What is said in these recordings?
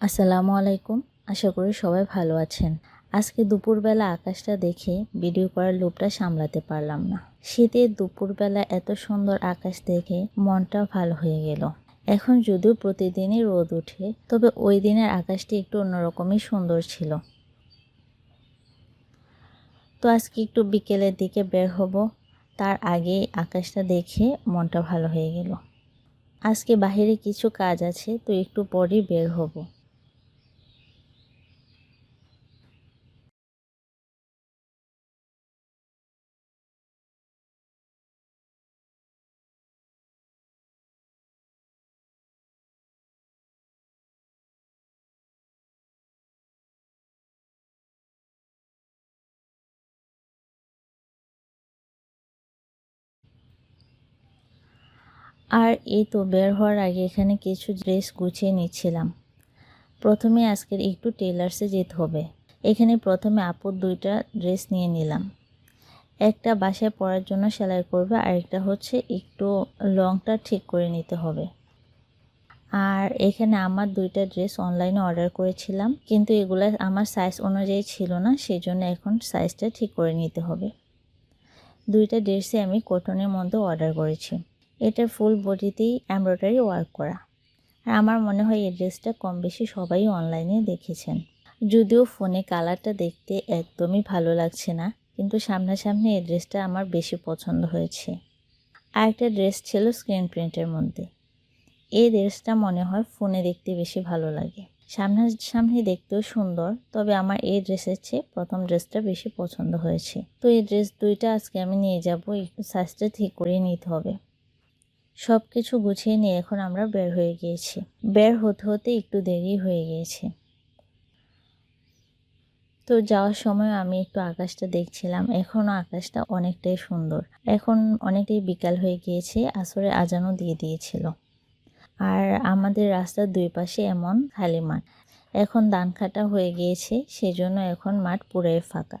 আসসালামু আলাইকুম। আশা করি সবাই ভালো আছেন। আজকে দুপুরবেলা আকাশটা দেখে ভিডিও করার লোভটা সামলাতে পারলাম না। শীতের দুপুরবেলা এত সুন্দর আকাশ দেখে মনটা ভালো হয়ে গেল। এখন যদিও প্রতিদিনই রোদ ওঠে, তবে ওই দিনের আকাশটি একটু অন্যরকমই সুন্দর ছিল। তো আজকে একটু বিকেলের দিকে বের হব। তার আগে আকাশটা দেখে মনটা ভালো হয়ে গেল। আজকে বাহিরে কিছু কাজ আছে, তো একটু পরই বের হব। আর এই তো বের হওয়ার আগে এখানে কিছু ড্রেস গুছিয়ে নিচ্ছিলাম। প্রথমে আজকের একটু টেলার্সে যেতে হবে। এখানে প্রথমে আপুর দুইটা ড্রেস নিয়ে নিলাম। একটা বাসায় পরার জন্য সেলাই করবে আর একটা হচ্ছে একটু লংটা ঠিক করে নিতে হবে। আর এখানে আমার দুইটা ড্রেস অনলাইনে অর্ডার করেছিলাম, কিন্তু এগুলো আমার সাইজ অনুযায়ী ছিল না সেই জন্য এখন সাইজটা ঠিক করে নিতে হবে। দুইটা ড্রেসই আমি কটনের মধ্যে অর্ডার করেছি। এটা ফুল বডিতেই এমব্রয়ডারি ওয়ার্ক করা। আর আমার মনে হয় এই ড্রেসটা কম বেশি সবাই অনলাইনে দেখেছেন। যদিও ফোনে কালারটা দেখতে একদমই ভালো লাগছে না, কিন্তু সামনাসামনি এই ড্রেসটা আমার বেশি পছন্দ হয়েছে। আর একটা ড্রেস ছিল স্ক্রিন প্রিন্টের মধ্যে। এই ড্রেসটা মনে হয় ফোনে দেখতে বেশি ভালো লাগে। সামনাসামনি দেখতেও সুন্দর, তবে আমার এই ড্রেসের চেয়ে প্রথম ড্রেসটা বেশি পছন্দ হয়েছে। তো এই ড্রেস দুইটা আজকে আমি নিয়ে যাব সাইজটা ঠিক করে নিতে হবে। সব কিছু গুছিয়ে নিয়ে এখন আমরা বের হয়ে গিয়েছি। বের হতে হতে একটু দেরি হয়ে গিয়েছে। তো যাওয়ার সময় আমি একটু আকাশটা দেখছিলাম। এখনও আকাশটা অনেকটাই সুন্দর। এখন অনেকটাই বিকাল হয়ে গিয়েছে, আসরে আজানও দিয়ে দিয়েছিল। আর আমাদের রাস্তার দুই পাশে এমন খালি মাঠ। এখন ধান কাটা হয়ে গিয়েছে, সেজন্য এখন মাঠ পুরাই ফাঁকা।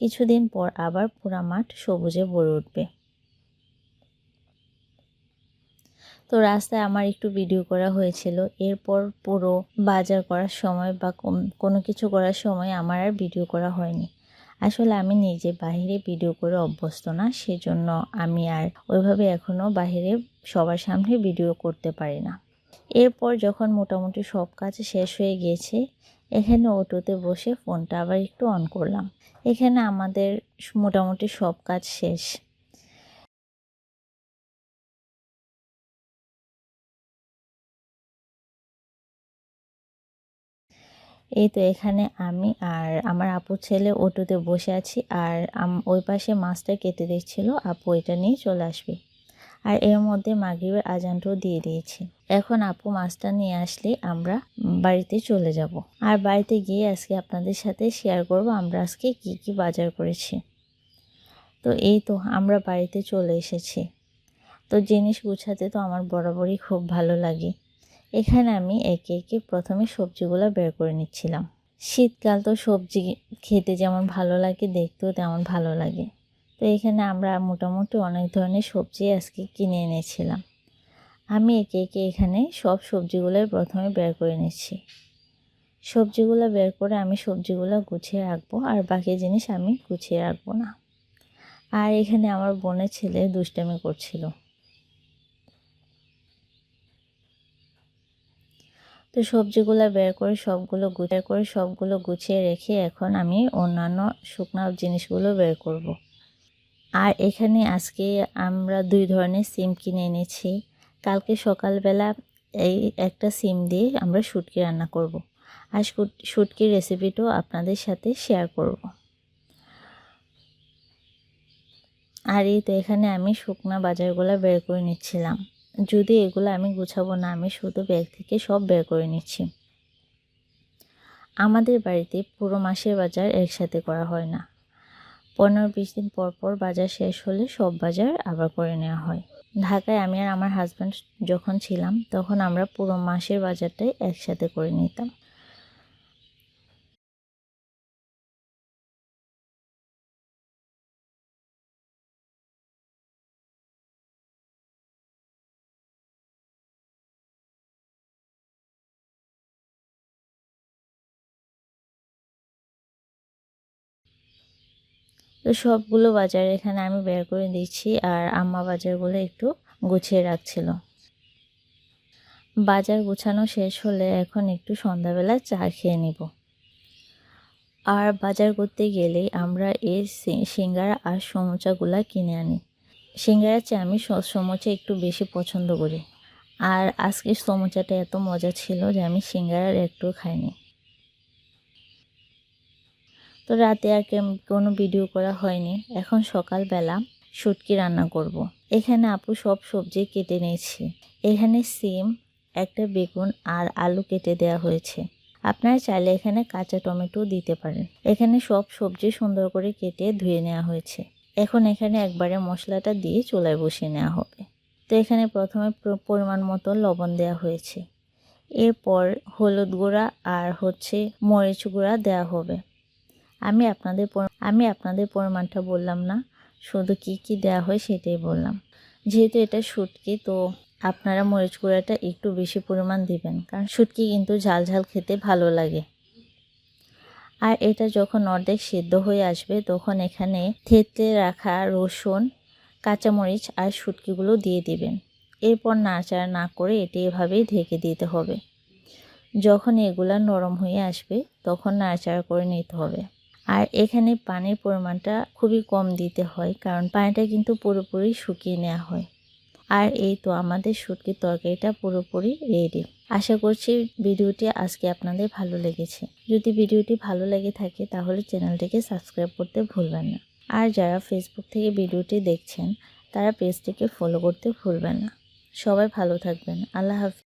কিছুদিন পর আবার পুরা মাঠ সবুজে ভরে উঠবে। তো রাস্তায় আমার একটু ভিডিও করা হয়েছিল। এরপর পুরো বাজার করার সময় বা কোনো কিছু করার সময় আমার আর ভিডিও করা হয়নি। আসলে আমি নিজে বাহিরে ভিডিও করে অভ্যস্ত না, সেজন্য আমি আর ওইভাবে এখনও বাহিরে সবার সামনে ভিডিও করতে পারি না। এরপর যখন মোটামুটি সব কাজ শেষ হয়ে গিয়েছে এখানে অটোতে বসে ফোনটা আবার একটু অন করলাম। এখানে আমাদের মোটামুটি সব কাজ শেষ। এই তো এখানে আমি আর আমার আপুর ছেলে অটোতে বসে আছি আর ওই পাশে মাছটা কেটে দিচ্ছিল, আপু এটা নিয়ে চলে আসবে। আর এর মধ্যে মাগরিবের আজানটাও দিয়ে দিয়েছি। এখন আপু মাছটা নিয়ে আসলে আমরা বাড়িতে চলে যাব। আর বাড়িতে গিয়ে আজকে আপনাদের সাথে শেয়ার করব আমরা আজকে কি কি বাজার করেছি। তো এই তো আমরা বাড়িতে চলে এসেছি। তো জিনিস গুছাতে তো আমার বরাবরই খুব ভালো লাগে। এখানে আমি একে একে প্রথমে সবজিগুলো বের করে নিচ্ছিলাম। শীতকাল তো সবজি খেতে যেমন ভালো লাগে, দেখতেও তেমন ভালো লাগে। তো এখানে আমরা মোটামুটি অনেক ধরনের সবজি আজকে কিনে এনেছিলাম। আমি একে একে এখানে সব সবজিগুলো প্রথমে বের করে নিচ্ছি। সবজিগুলো বের করে আমি সবজিগুলো গুছিয়ে রাখব, আর বাকি জিনিস আমি গুছিয়ে রাখব না। আর এখানে আমার বোনের ছেলে দুষ্টামি করছিল। তো সবজিগুলো বের করে সবগুলো গুছিয়ে করে সবগুলো গুছিয়ে রেখে এখন আমি অন্যান্য শুকনো জিনিসগুলো বের করব। আর এখানে আজকে আমরা দুই ধরনের সিম কিনে এনেছি কালকে সকালবেলা এই একটা সিম দিয়ে আমরা শুটকি রান্না করব। আর শুটকির রেসিপিটাও আপনাদের সাথে শেয়ার করব। আর এই তো এখানে আমি শুকনা বাজারগুলো বের করে নিচ্ছিলাম যদি এগুলো আমি গুছাবো না, আমি শুধু ব্যাগ থেকে সব বের করে নিচ্ছি। আমাদের বাড়িতে পুরো মাসের বাজার একসাথে করা হয় না। পনেরো বিশ দিন পর পর বাজার শেষ হলে সব বাজার আবার করে নেওয়া হয়। ঢাকায় আমি আর আমার হাজব্যান্ড যখন ছিলাম, তখন আমরা পুরো মাসের বাজারটাই একসাথে করে নিতাম। তো সবগুলো বাজার এখানে আমি বের করে দিচ্ছি আর আম্মা বাজারগুলো একটু গুছিয়ে রাখছিল। বাজার গুছানো শেষ হলে এখন একটু সন্ধ্যাবেলা চা খেয়ে নিব। আর বাজার করতে গেলেই আমরা এই সিঙ্গারা আর সমোচাগুলা কিনে আনি। সিঙ্গারা চেয়ে আমি সমোচা একটু বেশি পছন্দ করি। আর আজকে সমোচাটা এত মজা ছিল যে আমি সিঙ্গারার একটু খাইনি। তো রাতে আর কোনো ভিডিও করা হয়নি। এখন সকালবেলা শুটকি রান্না করব। এখানে আপু সব সবজি কেটে নিয়েছি। এখানে সিম, একটা বেগুন আর আলু কেটে দেওয়া হয়েছে। আপনারা চাইলে এখানে কাঁচা টমেটো দিতে পারেন। এখানে সব সবজি সুন্দর করে কেটে ধুয়ে নেওয়া হয়েছে। এখন এখানে একবারে মশলাটা দিয়ে চুলায় বসিয়ে নেওয়া হবে। তো এখানে প্রথমে পরিমাণ মতো লবণ দেওয়া হয়েছে। এরপর হলুদ গুঁড়া আর হচ্ছে মরিচ গুঁড়া দেওয়া হবে। আমি আপনাদের আমি আপনাদের পরিমাণটা বললাম না। শুধু কি কি দেওয়া হয় সেটাই বললাম। যেহেতু এটা শুটকি, তো আপনারা মরিচ গুঁড়াটা একটু বেশি পরিমাণ দিবেন, কারণ শুটকি কিন্তু ঝাল ঝাল খেতে ভালো লাগে। আর এটা যখন অর্ধেক সিদ্ধ হয়ে আসবে, তখন এখানে থেতলে রাখা রসুন, কাঁচামরিচ আর শুটকিগুলো দিয়ে দিবেন। এরপর নাড়াচাড়া না করে এটি এভাবেই ঢেকে দিতে হবে। যখন এগুলা নরম হয়ে আসবে, তখন নাড়াচাড়া করে নিতে হবে। আর এখানে পানির পরিমাণটা খুবই কম দিতে হয়, কারণ পানিটা কিন্তু পুরোপুরি শুকিয়ে নেওয়া হয়। আর এই তো আমাদের শুটকির তরকারিটা পুরোপুরি রেডি আশা করছি ভিডিওটি আজকে আপনাদের ভালো লেগেছে। যদি ভিডিওটি ভালো লেগে থাকে, তাহলে চ্যানেলটিকে সাবস্ক্রাইব করতে ভুলবেন না। আর যারা ফেসবুক থেকে ভিডিওটি দেখছেন, তারা পেজটিকে ফলো করতে ভুলবেন না। সবাই ভালো থাকবেন। আল্লাহ হাফিজ।